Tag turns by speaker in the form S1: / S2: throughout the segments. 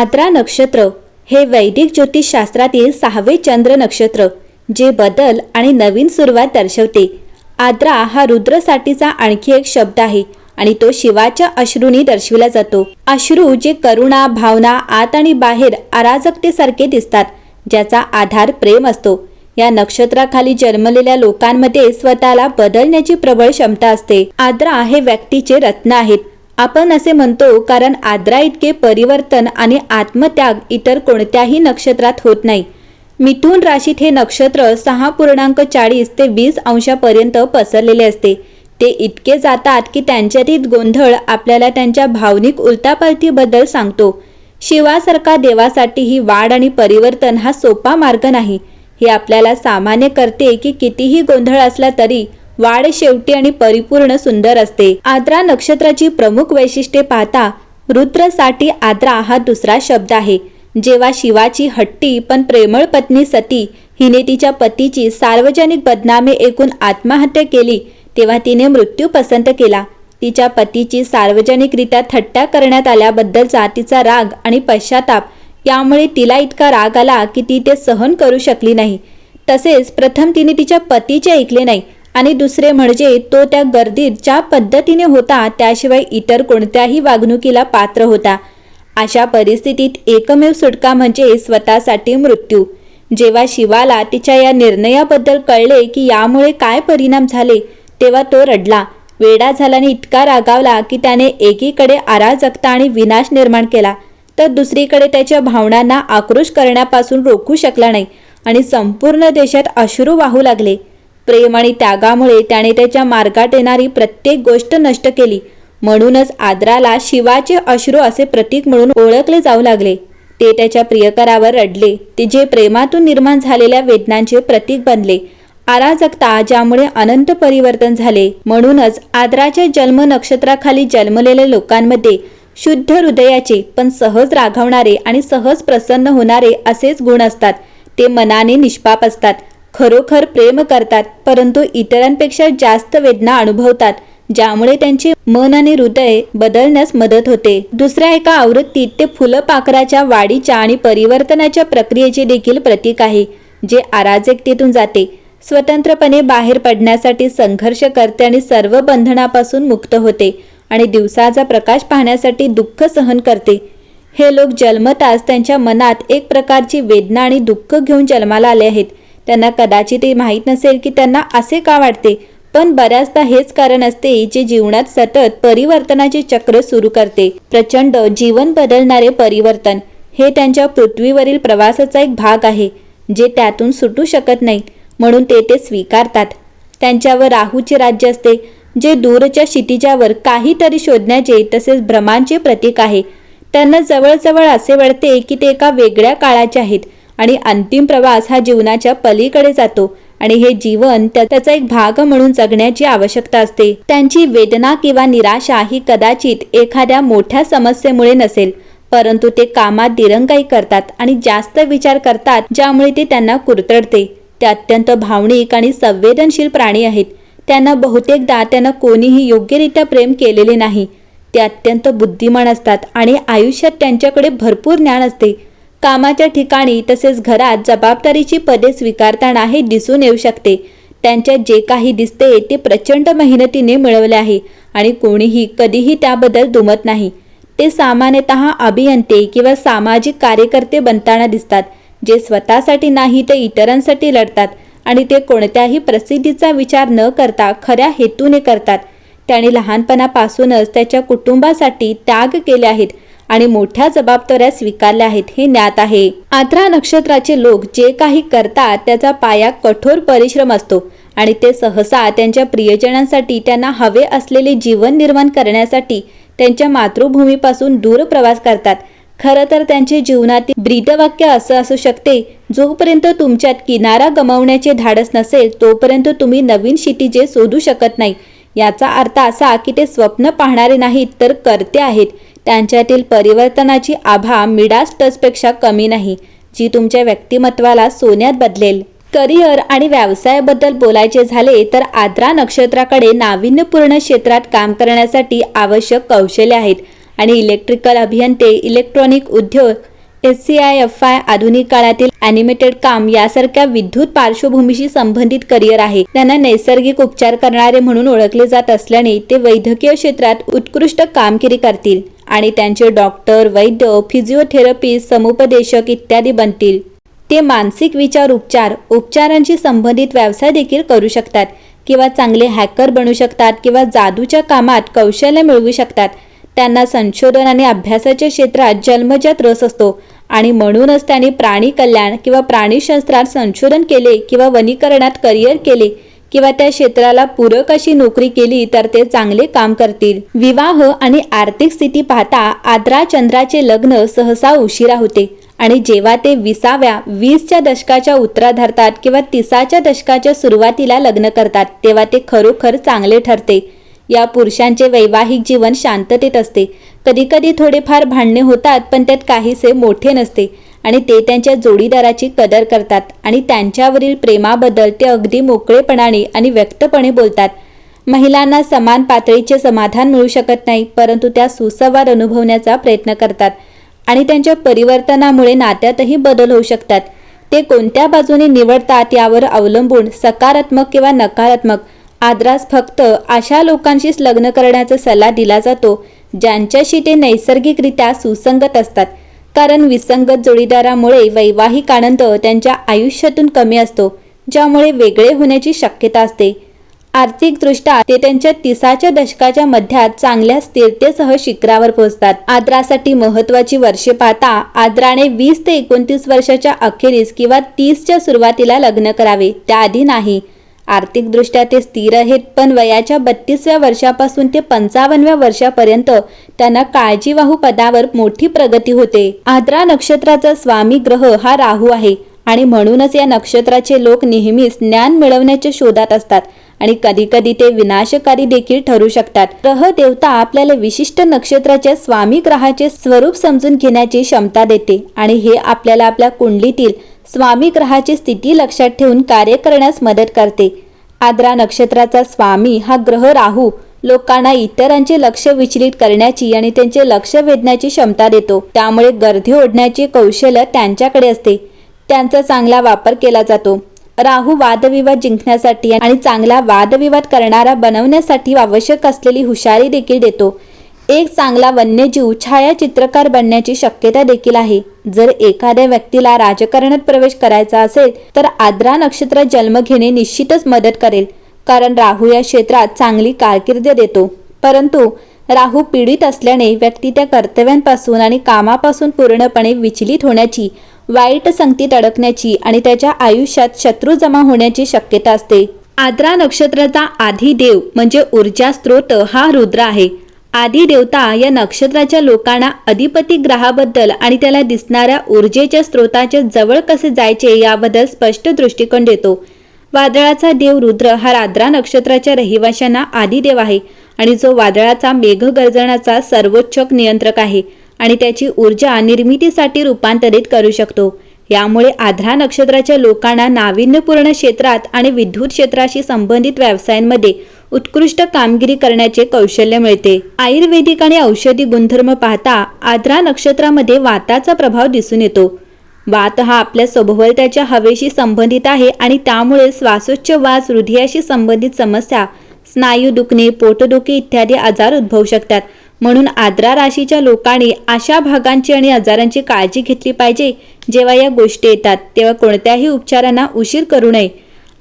S1: आद्रा नक्षत्र हे वैदिक ज्योतिषशास्त्रातील सहावे चंद्र नक्षत्र जे बदल आणि नवीन सुरुवात दर्शवते. आद्रा हा रुद्रसाठीचा आणखी एक शब्द आहे आणि तो शिवाच्या अश्रूंनी दर्शविला जातो. अश्रू जे करुणा भावना आत आणि बाहेर अराजकतेसारखे दिसतात ज्याचा आधार प्रेम असतो. या नक्षत्राखाली जन्मलेल्या लोकांमध्ये स्वतःला बदलण्याची प्रबळ क्षमता असते. आद्रा हे व्यक्तीचे रत्न आहेत. आपण असे म्हणतो कारण आद्रा इतके परिवर्तन आणि आत्मत्याग इतर कोणत्याही नक्षत्रात होत नाही. मिथुन राशीत हे नक्षत्र सहा पूर्णांक चाळीस ते वीस अंशापर्यंत पसरलेले असते. ते इतके जातात की त्यांच्यातील गोंधळ आपल्याला त्यांच्या भावनिक उलतापालथीबद्दल सांगतो. शिवासारखा देवासाठी ही वाढ आणि परिवर्तन हा सोपा मार्ग नाही. हे आपल्याला सामान्य करते की कितीही गोंधळ असला तरी वाढ शेवटी आणि परिपूर्ण सुंदर असते. आद्रा नक्षत्राची प्रमुख वैशिष्ट्ये पाहता रुद्रसाठी आद्रा हा दुसरा शब्द आहे. जेव्हा शिवाची हट्टी पण प्रेमळ पत्नी सती हिने तिच्या पतीची सार्वजनिक बदनामी ऐकून आत्महत्या केली तेव्हा तिने मृत्यू पसंत केला. तिच्या पतीची सार्वजनिकरित्या थट्टा करण्यात आल्याबद्दलचा तिचा राग आणि पश्चाताप यामुळे तिला इतका राग आला की ती ते सहन करू शकली नाही. तसेच प्रथम तिने तिच्या पतीचे ऐकले नाही आणि दुसरे म्हणजे तो त्या गर्दीत ज्या पद्धतीने होता त्याशिवाय इतर कोणत्याही वागणुकीला पात्र होता. अशा परिस्थितीत एकमेव सुटका म्हणजे स्वतःसाठी मृत्यू. जेव्हा शिवाला तिच्या या निर्णयाबद्दल कळले की यामुळे काय परिणाम झाले तेव्हा तो रडला. वेडा झाल्याने इतका रागावला की त्याने एकीकडे अराजकता आणि विनाश निर्माण केला. तर दुसरीकडे त्याच्या भावनांना आक्रोश करण्यापासून रोखू शकला नाही आणि संपूर्ण देशात अश्रू वाहू लागले. प्रेम आणि त्यागामुळे त्याने त्याच्या मार्गात येणारी प्रत्येक गोष्ट नष्ट केली. म्हणूनच आद्राला शिवाचे अश्रू असे प्रतीक म्हणून ओळखले जाऊ लागले. ते त्याच्या प्रियकरावर रडले. ते जे प्रेमातून निर्माण झालेल्या वेदनांचे प्रतीक बनले. अराजकता ज्यामुळे अनंत परिवर्तन झाले. म्हणूनच आद्राच्या जन्म नक्षत्राखाली जन्मलेल्या लोकांमध्ये शुद्ध हृदयाचे पण सहज रागवणारे आणि सहज प्रसन्न होणारे असेच गुण असतात. ते मनाने निष्पाप असतात. खरोखर प्रेम करतात परंतु इतरांपेक्षा जास्त वेदना अनुभवतात ज्यामुळे त्यांचे मन आणि हृदय बदलण्यास मदत होते. दुसऱ्या एका आवृत्तीत ते फुलपाखराच्या वाढीच्या आणि परिवर्तनाच्या प्रक्रियेचे देखील प्रतीक आहे जे अराजकतेतून जाते. स्वतंत्रपणे बाहेर पडण्यासाठी संघर्ष करते आणि सर्व बंधनापासून मुक्त होते आणि दिवसाचा प्रकाश पाहण्यासाठी दुःख सहन करते. हे लोक जन्मताच त्यांच्या मनात एक प्रकारची वेदना आणि दुःख घेऊन जन्माला आले आहेत. त्यांना कदाचित हे माहीत नसेल की त्यांना असे का वाटते? पण बऱ्याचदा हेच कारण असते जे जीवनात सतत परिवर्तनाचे चक्र सुरू करते. प्रचंड जीवन बदलणारे परिवर्तन. हे त्यांच्या पृथ्वीवरील प्रवासाचा एक भाग आहे जे त्यातून सुटू शकत नाही म्हणून ते ते स्वीकारतात. त्यांच्यावर राहूचे राज्य असते जे दूरच्या क्षितिजावर काहीतरी शोधण्याचे तसेच भ्रमांचे प्रतीक आहे. त्यांना जवळजवळ असे वाटते की ते एका वेगळ्या काळाचे आहेत. आणि अंतिम प्रवास हा जीवनाच्या पलीकडे जातो आणि हे जीवन त्याचा एक भाग म्हणून जगण्याची आवश्यकता असते. त्यांची वेदना किंवा निराशा ही कदाचित एखाद्या मोठ्या समस्येमुळे नसेल परंतु ते कामात दिरंगाई करतात आणि जास्त विचार करतात ज्यामुळे ते त्यांना कुरतडते. ते अत्यंत भावनिक आणि संवेदनशील प्राणी आहेत. त्यांना बहुतेकदा त्यांना कोणीही योग्यरित्या प्रेम केलेले नाही. ते अत्यंत बुद्धिमान असतात आणि आयुष्यात त्यांच्याकडे भरपूर ज्ञान असते. कामाच्या ठिकाणी तसेच घरात जबाबदारीची पदे स्वीकारताना हे दिसून येऊ शकते. त्यांच्यात जे काही दिसते ते प्रचंड मेहनतीने मिळवले आहे आणि कोणीही कधीही त्याबद्दल दुमत नाही. ते सामान्यतः अभियंते किंवा सामाजिक कार्यकर्ते बनताना दिसतात जे स्वतःसाठी नाही ते इतरांसाठी लढतात आणि ते कोणत्याही प्रसिद्धीचा विचार न करता खऱ्या हेतूने करतात. त्याने लहानपणापासूनच त्याच्या कुटुंबासाठी त्याग केले आहेत आणि मोठ्या जबाबदाऱ्या स्वीकारल्या आहेत हे ज्ञात आहे. आद्रा नक्षत्राचे लोक जे काही करतात त्याचा पाया कठोर परिश्रम असतो आणि ते सहसा त्यांच्या प्रियजनांसाठी त्यांना हवे असलेले जीवन निर्माण करण्यासाठी त्यांच्या मातृभूमीपासून दूर प्रवास करतात. खरं तर त्यांचे जीवनातील ब्रीदवाक्य असं असू शकते जोपर्यंत तुमच्यात किनारा गमावण्याचे धाडस नसेल तोपर्यंत तुम्ही नवीन क्षितिजे शोधू शकत नाही याचा अर्थ असा की ते स्वप्न पाहणारे नाहीत तर करते आहेत. त्यांच्यातील परिवर्तनाची आभा मिडास टचपेक्षा कमी नाही जी तुमच्या व्यक्तिमत्वाला सोन्यात बदलेल. करिअर आणि व्यवसायाबद्दल बोलायचे झाले तर आद्रा नक्षत्राकडे नाविन्यपूर्ण क्षेत्रात काम करण्यासाठी आवश्यक कौशल्य आहेत. आणि इलेक्ट्रिकल अभियंते इलेक्ट्रॉनिक उद्योग S C I F I आधुनिक काळातील ॲनिमेटेड काम यासारख्या विद्युत पार्श्वभूमीशी संबंधित करिअर आहे. त्यांना नैसर्गिक उपचार करणारे म्हणून ओळखले जात असल्याने ते वैद्यकीय क्षेत्रात उत्कृष्ट कामगिरी करतील आणि त्यांचे डॉक्टर वैद्य फिजिओथेरपिस्ट समुपदेशक इत्यादी बनतील. ते मानसिक विचार उपचार उपचारांशी संबंधित व्यवसाय देखील करू शकतात किंवा चांगले हॅकर बनू शकतात किंवा जादूच्या कामात कौशल्य मिळवू शकतात. त्यांना संशोधन आणि अभ्यासाच्या क्षेत्रात जन्मजात रस असतो. आणि म्हणूनच त्यांनी प्राणी कल्याण किंवा प्राणीशास्त्रात संशोधन केले किंवा वनीकरणात करिअर केले किंवा त्या क्षेत्राला पूरक अशी नोकरी केली तर ते चांगले काम करतील. विवाह आणि आर्थिक स्थिती पाहता आद्रा चंद्राचे लग्न सहसा उशिरा होते आणि जेव्हा ते विसाव्या वीसच्या दशकाच्या उत्तराधार्तात किंवा तिसाच्या दशकाच्या सुरुवातीला लग्न करतात तेव्हा ते खरोखर चांगले ठरते. या पुरुषांचे वैवाहिक जीवन शांततेत असते. कधीकधी थोडेफार भांडणे होतात पण त्यात काहीसे मोठे नसते आणि ते त्यांच्या जोडीदाराची कदर करतात आणि त्यांच्यावरील प्रेमाबद्दल ते अगदी मोकळेपणाने आणि व्यक्तपणे बोलतात. महिलांना समान पातळीचे समाधान मिळू शकत नाही परंतु त्या सुसंवाद अनुभवण्याचा प्रयत्न करतात आणि त्यांच्या परिवर्तनामुळे नात्यातही बदल होऊ शकतात. ते कोणत्या बाजूने निवडतात यावर अवलंबून सकारात्मक किंवा नकारात्मक आद्रास फक्त अशा लोकांशीच लग्न करण्याचा सल्ला दिला जातो ज्यांच्याशी ते नैसर्गिकरित्या सुसंगत असतात. कारण विसंगत जोडीदारामुळे वैवाहिक आनंद त्यांच्या आयुष्यातून कमी असतो ज्यामुळे वेगळे होण्याची शक्यता असते. आर्थिकदृष्ट्या ते त्यांच्या तिसाच्या दशकाच्या मध्यात चांगल्या स्थिरतेसह शिखरावर पोहोचतात. आद्रासाठी महत्वाची वर्षे पाहता आद्राने वीस ते एकोणतीस वर्षाच्या अखेरीस किंवा तीसच्या सुरुवातीला लग्न करावे त्याआधी नाही. आर्थिकदृष्ट्या ते स्थिर आहेत पण वयाच्या बत्तीसव्या वर्षापासून ते पंचावन्नव्या वर्षापर्यंत त्यांना काळजीवाहू पदावर मोठी प्रगती होते. आद्रा नक्षत्राचा स्वामी ग्रह हा राहू आहे आणि म्हणूनच या नक्षत्राचे लोक नेहमीच ज्ञान मिळवण्याच्या शोधात असतात आणि कधीकधी ते विनाशकारी देखील ठरू शकतात. ग्रह देवता आपल्याला विशिष्ट नक्षत्राच्या स्वामी ग्रहाचे स्वरूप समजून घेण्याची क्षमता देते आणि हे आपल्याला आपल्या कुंडलीतील स्वामी ग्रहाची स्थिती लक्षात ठेवून कार्य करण्यास मदत करते. आद्रा नक्षत्राचा स्वामी हा ग्रह राहू लोकांना इतरांचे लक्ष विचलित करण्याची आणि त्यांचे लक्ष वेधण्याची क्षमता देतो. त्यामुळे गर्दी ओढण्याचे कौशल्य त्यांच्याकडे असते. त्यांचा चांगला वापर केला जातो. राहू वादविवाद जिंकण्यासाठी आणि चांगला वादविवाद करणारा बनवण्यासाठी आवश्यक असलेली हुशारी देखील देतो. एक चांगला वन्यजीव छायाचित्रकार बनण्याची शक्यता देखील आहे. जर एखाद्या व्यक्तीला राजकारणात प्रवेश करायचा असेल तर आद्रा नक्षत्र जन्म घेणे निश्चितच मदत करेल कारण राहू या क्षेत्रात चांगली कारकीर्द देतो. परंतु राहू पीडित असल्याने व्यक्ती त्या कर्तव्यांपासून आणि कामापासून पूर्णपणे विचलित होण्याची वाईट संगतीत अडकण्याची आणि त्याच्या आयुष्यात शत्रू जमा होण्याची शक्यता असते. आद्रा नक्षत्राचा आधी देव म्हणजे ऊर्जा स्त्रोत हा रुद्र आहे. आदी देवता या नक्षत्राच्या लोकांना अधिपती ग्रहाबद्दल आणि त्याला दिसणाऱ्या ऊर्जेच्या स्रोताच्या जवळ कसे जायचे याबद्दल स्पष्ट दृष्टिकोन देतो. वादळाचा देव रुद्र हा राद्रा नक्षत्राच्या रहिवाशांना आदिदेव आहे आणि जो वादळाचा मेघगर्जनाचा सर्वोच्च नियंत्रक आहे आणि त्याची ऊर्जा निर्मितीसाठी रूपांतरित करू शकतो. यामुळे आध्रा नक्षत्राच्या लोकांना नाविन्यपूर्ण क्षेत्रात आणि विद्युत क्षेत्राशी संबंधित व्यवसायांमध्ये उत्कृष्ट कामगिरी करण्याचे कौशल्य मिळते. आयुर्वेदिक आणि औषधी गुणधर्म पाहता आद्रा नक्षत्रामध्ये वाताचा प्रभाव दिसून येतो. वात हा आपल्या सभोवताच्या हवेशी संबंधित आहे आणि त्यामुळे श्वासोच्छवास हृदयाशी संबंधित समस्या स्नायू दुखणे पोटदुखी इत्यादी आजार उद्भवू शकतात. म्हणून आद्रा राशीच्या लोकांनी अशा भागांची आणि आजारांची काळजी घेतली पाहिजे. जेव्हा या गोष्टी येतात तेव्हा कोणत्याही उपचारांना उशीर करू नये.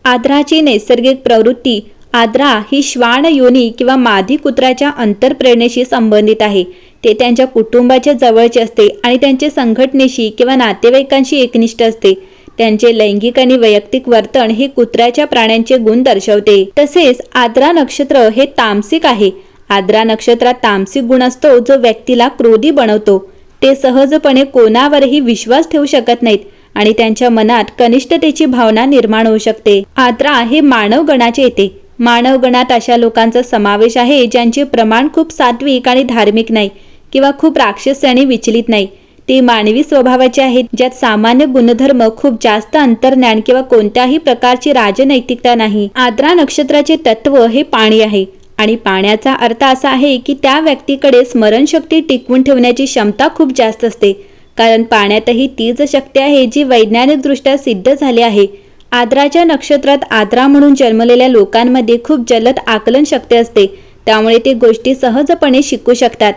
S1: आद्राची नैसर्गिक प्रवृत्ती आद्रा ही श्वान योनी किंवा मादी कुत्र्याच्या अंतरप्रेरणेशी संबंधित आहे. ते त्यांच्या कुटुंबाच्या जवळचे असते आणि त्यांचे संघटनेशी किंवा नातेवाईकांशी एकनिष्ठ असते. त्यांचे लैंगिक आणि वैयक्तिक वर्तन हे कुत्र्याच्या प्राण्यांचे गुण दर्शवते. तसेच आद्रा नक्षत्र हे तामसिक आहे. आद्रा नक्षत्रात तामसिक गुण असतो जो व्यक्तीला क्रोधी बनवतो. ते सहजपणे कोणावरही विश्वास ठेवू शकत नाहीत आणि त्यांच्या मनात कनिष्ठतेची भावना निर्माण होऊ शकते. आद्रा हे मानव गणाचे येते. मानव गणात अशा लोकांचा समावेश आहे ज्यांचे प्रमाण खूप सात्विक आणि धार्मिक नाही किंवा खूप राक्षस आणि विचलित नाही. ते मानवी स्वभावाचे आहेत ज्यात सामान्य गुणधर्म खूप जास्त अंतर्ज्ञान किंवा कोणत्याही प्रकारची राजनैतिकता नाही. आद्रा नक्षत्राचे तत्व हे पाणी आहे. आणि पाण्याचा अर्थ असा आहे की त्या व्यक्तीकडे स्मरणशक्ती टिकवून ठेवण्याची क्षमता खूप जास्त असते. कारण पाण्यातही तीच शक्ती आहे जी वैज्ञानिकदृष्ट्या सिद्ध झाली आहे. आद्राच्या नक्षत्रात आद्रा म्हणून जन्मलेल्या लोकांमध्ये खूप जलद आकलन शक्ती असते. त्यामुळे ते गोष्टी सहजपणे शिकू शकतात.